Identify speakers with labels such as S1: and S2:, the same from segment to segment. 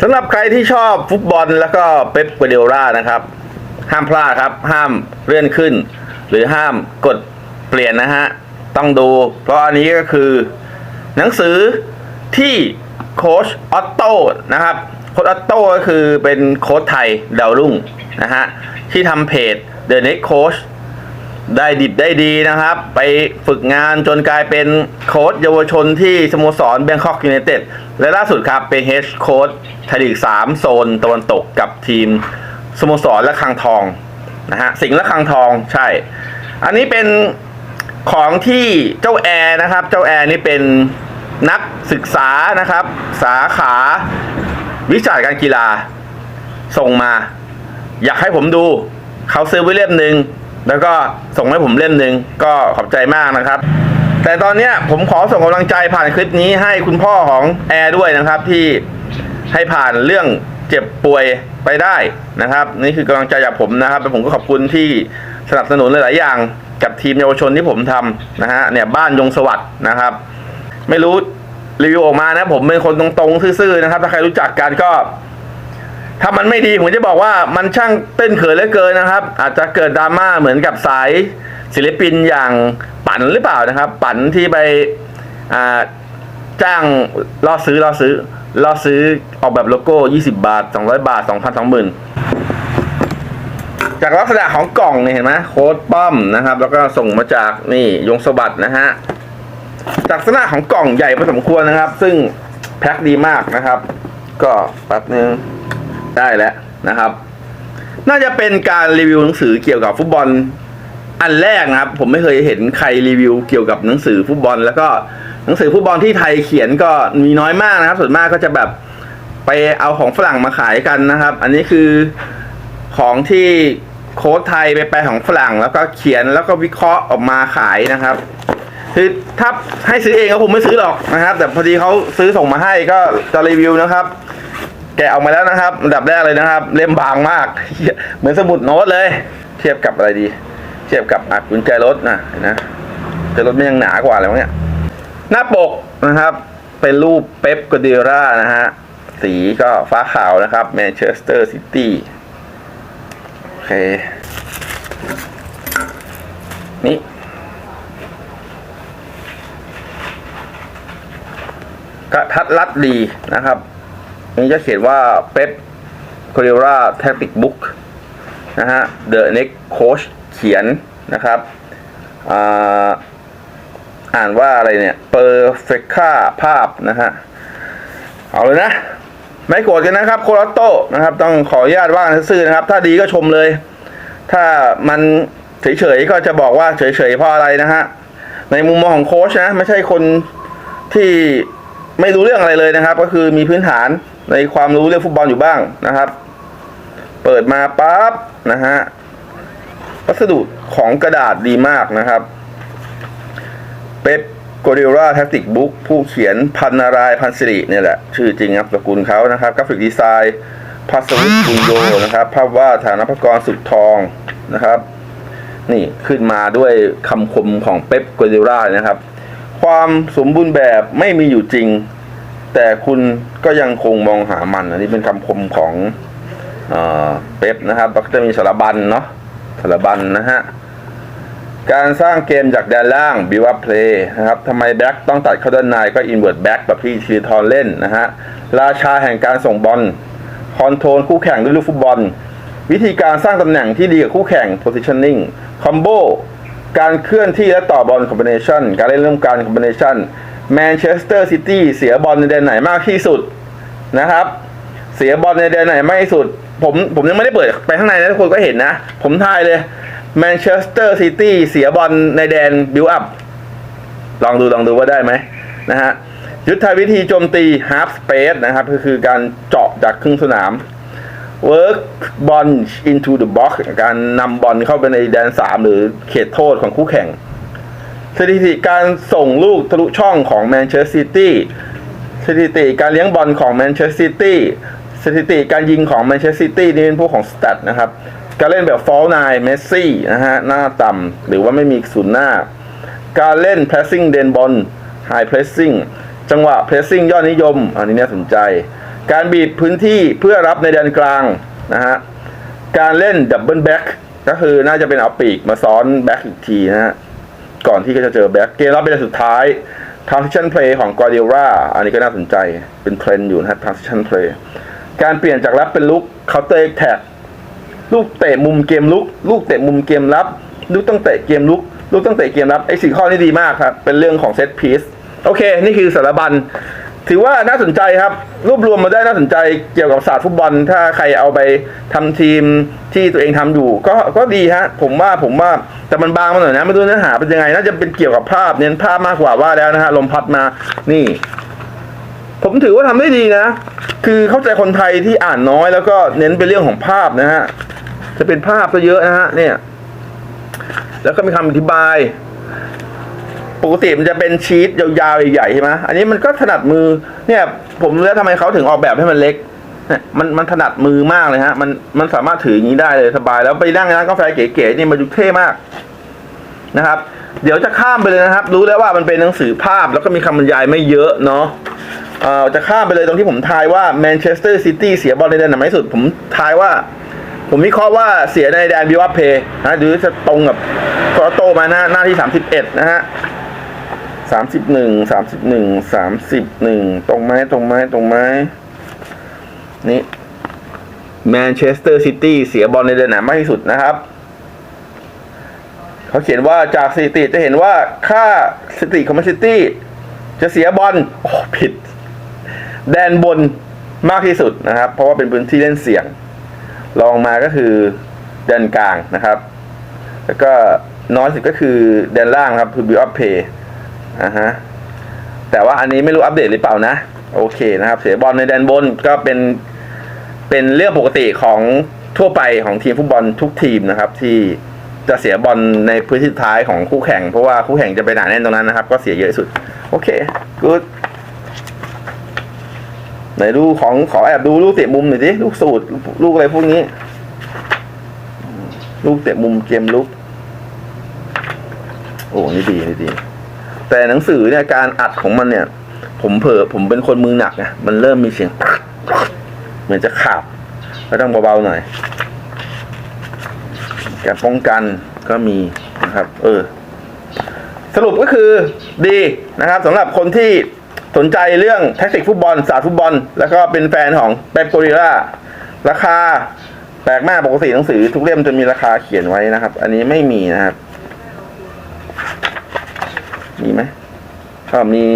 S1: สำหรับใครที่ชอบฟุตบอลแล้วก็เป๊ปกัวเดโอล่านะครับ ห้ามพลาดครับ ห้ามเลื่อนขึ้น หรือห้ามกดเปลี่ยนนะฮะ ต้องดู เพราะอันนี้ก็คือ หนังสือที่โค้ชออตโต้นะครับโค้ชออตโต้ก็คือเป็นโค้ชไทยดาวรุ่งนะฮะ ที่ทำเพจ The Next Coach ได้ดิบได้ดีนะครับ ไปฝึกงานจนกลายเป็นโค้ชเยาวชนที่สโมสรแบงคอกยู n นเต็ดและล่าสุดครับเป็นเฮดโค้ชไทยลีก3โซนตะวันตกกับทีมสโมสรและคังทองนะฮะสิงห์และคังทองใช่ อันนี้เป็นของที่เจ้าแอร์นะครับ เจ้าแอร์นี่เป็นนักศึกษานะครับ สาขาวิชาการกีฬาส่งมา อยากให้ผมดูเขาซื้อไว้เล่มหนึ่ง แล้วก็ส่งให้ผมเล่มหนึ่งก็ขอบใจมากนะครับ แต่ตอนนี้ผมขอส่งกำลังใจผ่านคลิปนี้ให้คุณพ่อของแอร์ด้วยนะครับ ที่ให้ผ่านเรื่องเจ็บป่วยไปได้นะครับ นี่คือกำลังใจจากผมนะครับและผมก็ขอบคุณที่สนับสนุนหลาย ๆ อย่าง กับทีมเยาวชนที่ผมทำนะฮะเนี่ยบ้านยงสวัสด์นะครับ ไม่รู้รีวิวออกมานะผมเป็นคนตรง ๆ ซื่อ ๆ นะครับ ถ้าใครรู้จักกันก็ ถ้ามันไม่ดีผมจะบอกว่ามันช่างเต้นเขินเหลือเกินนะครับ อาจจะเกิดดราม่าเหมือนกับสายศิลปินอย่างปั่นหรือเปล่านะครับ ปั่นที่ไปจ้างล่อซื้อล่อซื้อล่อซื้อออกแบบโลโก้ 20 บาท 200 บาท 2,000 20,000 จากลักษณะของกล่องเนี่ยเห็นไหมโค้ดป้อมนะครับ แล้วก็ส่งมาจากนี่ยงสวัสดนะฮะจากลักษณะของกล่องใหญ่พอสมควรนะครับ ซึ่งแพ็คดีมากนะครับ ก็แป๊บนึง ได้แล้วนะครับ น่าจะเป็นการรีวิวหนังสือเกี่ยวกับฟุตบอลอันแรกนะครับ ผมไม่เคยเห็นใครรีวิวเกี่ยวกับหนังสือฟุตบอล แล้วก็หนังสือฟุตบอลที่ไทยเขียนก็มีน้อยมากนะครับ ส่วนมากก็จะแบบไปเอาของฝรั่งมาขายกันนะครับ อันนี้คือของที่โค้ดไทยไปแปลของฝรั่ง แล้วก็เขียนแล้วก็วิเคราะห์ออกมาขายนะครับ คือถ้าให้ซื้อเองก็คงไม่ซื้อหรอกนะครับ แต่พอดีเขาซื้อส่งมาให้ก็จะรีวิวนะครับ แกะออกมาแล้วนะครับอันดับแรกเลยนะครับ เล่มบางมาก เหมือนสมุดโน้ตเลย เทียบกับอะไรดี เทียบกับอัดกุญแจรถนะนะกุญแจรถมันยังหนากว่าเลยวะเนี่ยหน้าปกนะครับ เป็นรูปเป๊ปก a เดร่านะฮะสีก็ฟ้าขาวนะครับแมนเชสเตอร์ซิตี้โอเค นี่กระทัดรัดดีนะครับ นี่จะเขียนว่าเป๊ปโคเรราแทคติกบุ๊กนะฮะ The Next Coach เขียนนะครับอ่าอ่านว่าอะไรเนี่ย Perfecta ภาพนะฮะเอาเลยนะ ไม่โกรธกันนะครับ โคโรโต้นะครับ ต้องขออนุญาตว่างซื่อนะครับ ถ้าดีก็ชมเลย ถ้ามันเฉยๆก็จะบอกว่าเฉยๆเพราะอะไรนะฮะในมุมมองของโค้ชนะ ไม่ใช่คนที่ไม่รู้เรื่องอะไรเลยนะครับ ก็คือมีพื้นฐาน ในความรู้เรื่องฟุตบอลอยู่บ้างนะครับ เปิดมาปั๊บนะฮะวัสดุของกระดาษดีมากนะครับเป๊ปโกเดราแท็กติกบุ๊กผู้เขียนพันนารายพันสิริเนี่ยแหละ ชื่อจริงครับสกุลเขานะครับกราฟิกดีไซน์พัสวิบุญโยนะครับ ภาพวาดฐานพกรสุดทองนะครับ นี่ขึ้นมาด้วยคำคมของเป๊ปโกเดรานะครับ ความสมบูรณ์แบบไม่มีอยู่จริง แต่คุณก็ยังคงมองหามัน อันนี้เป็นคำคมของเอเป๊ปนะครับก็จะมีสารบัญเนาะสารบัญนะฮะ การสร้างเกมจากแดนล่าง build up play นะครับทำไมแบ็กต้องตัดเข้าด้านในก็ invert back แบบที่ทีทอนเล่นนะฮะ ราชาแห่งการส่งบอลคอนโทรลคู่แข่งด้วยลูกฟุตบอล วิธีการสร้างตำแหน่งที่ดีกับคู่แข่ง positioning combo การเคลื่อนที่และต่อบอล combination การเล่นร่วมกัน combination แมนเชสเตอร์ซิตี้เสียบอลในแดนไหนมากที่สุดนะครับ เสียบอลในแดนไหนมากที่สุด ผมผมยังไม่ได้เปิดไปข้างในนะทุกคนก็เห็นนะ ผมทายเลยแมนเชสเตอร์ซิตี้เสียบอลในแดนบิวอัพลองดูลองดูว่าได้ไหมนะฮะยุทธวิธีโจมตี half space นะครับ ก็คือการเจาะจากครึ่งสนาม work ball into the box การนำบอลเข้าไปในแดน 3 หรือเขตโทษของคู่แข่ง สถิติการส่งลูกทะลุช่องของแมนเชสเตอร์ซิตี้สถิติการเลี้ยงบอลของแมนเชสเตอร์ซิตี้สถิติการยิงของแมนเชสเตอร์ซิตี้นี่เป็นพวกของสแตทนะครับการเล่นแบบฟอลนายเมสซี่นะฮะหน้าต่ำหรือว่าไม่มีศูนย์หน้า การเล่น pressing เดนบอล high pressing จังหวะ pressing ยอดนิยม อันนี้น่าสนใจ การบีบพื้นที่เพื่อรับในแดนกลางนะฮะการเล่นดับเบิลแบ็กก็คือน่าจะเป็นเอาปีกมาซ้อนแบ็กอีกทีนะฮะ ก่อนที่จะเจอแบ็กเกมรับเป็นสุดท้าย transition play ของ Guardiola อันนี้ก็น่าสนใจเป็นเทรนด์อยู่นะฮะ transition play การเปลี่ยนจากรับเป็นลุก counter attack ลูกเตะมุมเกมลุก ลูกเตะมุมเกมรับ ลูกต้องเตะเกมลุก ลูกต้องเตะเกมรับไอ้สี่ข้อนี้ดีมากครับ เป็นเรื่องของเซตพีซโอเค นี่คือสารบัญ ถือว่าน่าสนใจครับ รวบรวมมาได้น่าสนใจเกี่ยวกับศาสตร์ฟุตบอล ถ้าใครเอาไปทำทีมที่ตัวเองทำอยู่ ก็ก็ดีฮะ ผมว่าผมว่าแต่มันบางมาหน่อยนะไม่รู้เนื้อหาเป็นยังไง น่าจะเป็นเกี่ยวกับภาพเน้นภาพมากกว่าว่าแล้วนะฮะลมพัดมานี่ ผมถือว่าทำได้ดีนะ คือเข้าใจคนไทยที่อ่านน้อย แล้วก็เน้นเป็นเรื่องของภาพนะฮะจะเป็นภาพซะเยอะนะฮะเนี่ย แล้วก็มีคำอธิบาย ปกติมันจะเป็นชีตยาวๆใหญ่ๆใช่ไหมอันนี้มันก็ถนัดมือ เนี่ย ผมรู้แล้วทำไมเขาถึงออกแบบให้มันเล็กเนี่ยมันมันถนัดมือมากเลยฮะ มันมันสามารถถืออย่างนี้ได้เลยสบาย แล้วไปนั่งร้านกาแฟเก๋ๆนี่มันดูเท่มากนะครับ เดี๋ยวจะข้ามไปเลยนะครับ รู้แล้วว่ามันเป็นหนังสือภาพแล้วก็มีคำบรรยายไม่เยอะเนาะเอ่อจะข้ามไปเลยตรงที่ผมทายว่าแมนเชสเตอร์ซิตี้เสียบอลในแดนไหนที่สุด ผมทายว่า ผมวิเคราะห์ว่าเสียในแดนบิวอัพเพย์นะดูจะตรงกับโคโตมาหน้าหน้าที่ 31 นะฮะ 31 31 31ตรงไหมตรงไหมตรงไหมนี่แมนเชสเตอร์ซิตี้เสียบอลในแดนไหนมากที่สุดนะครับ เขาเขียนว่าจากสถิติจะเห็นว่าค่าสถิติของแมนซิตี้จะเสียบอลโอ้ผิด แดนบนมากที่สุดนะครับ เพราะว่าเป็นพื้นที่เล่นเสี่ยงรองมาก็คือแดนกลางนะครับ แล้วก็น้อยสุดก็คือแดนล่างครับคือบิวอัพเพย์ อ่าฮะแต่ว่าอันนี้ไม่รู้อัปเดตหรือเปล่านะ โอเคนะครับ เสียบอลในแดนบนก็เป็นเป็นเรื่องปกติของทั่วไปของทีมฟุตบอลทุกทีมนะครับ ที่จะเสียบอลในพื้นที่ท้ายของคู่แข่ง เพราะว่าคู่แข่งจะไปหนาแน่นตรงนั้นนะครับ ก็เสียเยอะสุด โอเค good ไหนดูของขอแอบดูลูกเตะมุมหน่อยสิลูกสูตรลูกอะไรพวกนี้ ลูกเตะมุมเกมลุกโอ้นี่ดีนี่ดี แต่หนังสือเนี่ยการอัดของมันเนี่ย ผมเผลอผมเป็นคนมือหนักไงมันเริ่มมีเสียง เหมือนจะขาบก็ต้องเบาๆหน่อยการป้องกันก็มีนะครับ เออ สรุปก็คือดีนะครับสำหรับคนที่สนใจเรื่องแท็กติกฟุตบอล ศาสตร์ฟุตบอล แล้วก็เป็นแฟนของเป๊ปโกริล่าราคาแปลกมากปกติหนังสือทุกเล่มจะมีราคาเขียนไว้นะครับ อันนี้ไม่มีนะครับ มีไหมก็มี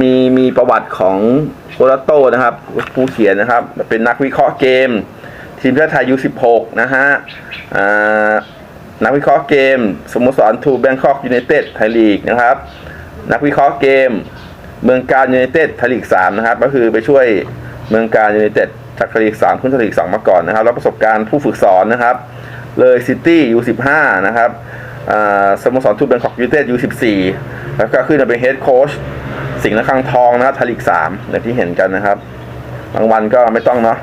S1: มีมีประวัติของโคราโตนะครับ ผู้เขียนนะครับ เป็นนักวิเคราะห์เกม ทีมชาติไทยยู16 นะฮะนักวิเคราะห์เกม สโมสรทูแบงคอกยูไนเต็ดไทยลีกนะครับ นักวิเคราะห์เกม เมืองการยูไนเต็ดไทยลีก3นะครับ ก็คือไปช่วยเมืองการยูไนเต็ดจากไทยลีก3ขึ้นไทยลีก2มาก่อนนะครับ แล้วประสบการณ์ผู้ฝึกสอนนะครับ เลยซิตี้ยู15นะครับ สโมสรทูแบงคอกยูเต็ดยู14แล้วก็ขึ้นมาเป็นเฮดโค้ชสิงห์ละคังทองนะครับไทยลีก3อย่างที่เห็นกันนะครับรางวัลก็ไม่ต้องเนาะ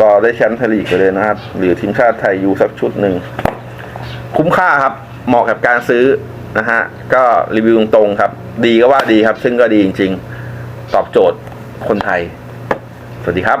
S1: รอได้แชมป์ทยลีกไปเลยนะครับ หรือทีมชาติไทยยูสักชุดหนึ่ง คุ้มค่าครับ เหมาะกับการซื้อนะฮะ ก็รีวิวตรงๆครับ ดีก็ว่าดีครับ ซึ่งก็ดีจริง ๆ ตอบโจทย์คนไทย สวัสดีครับ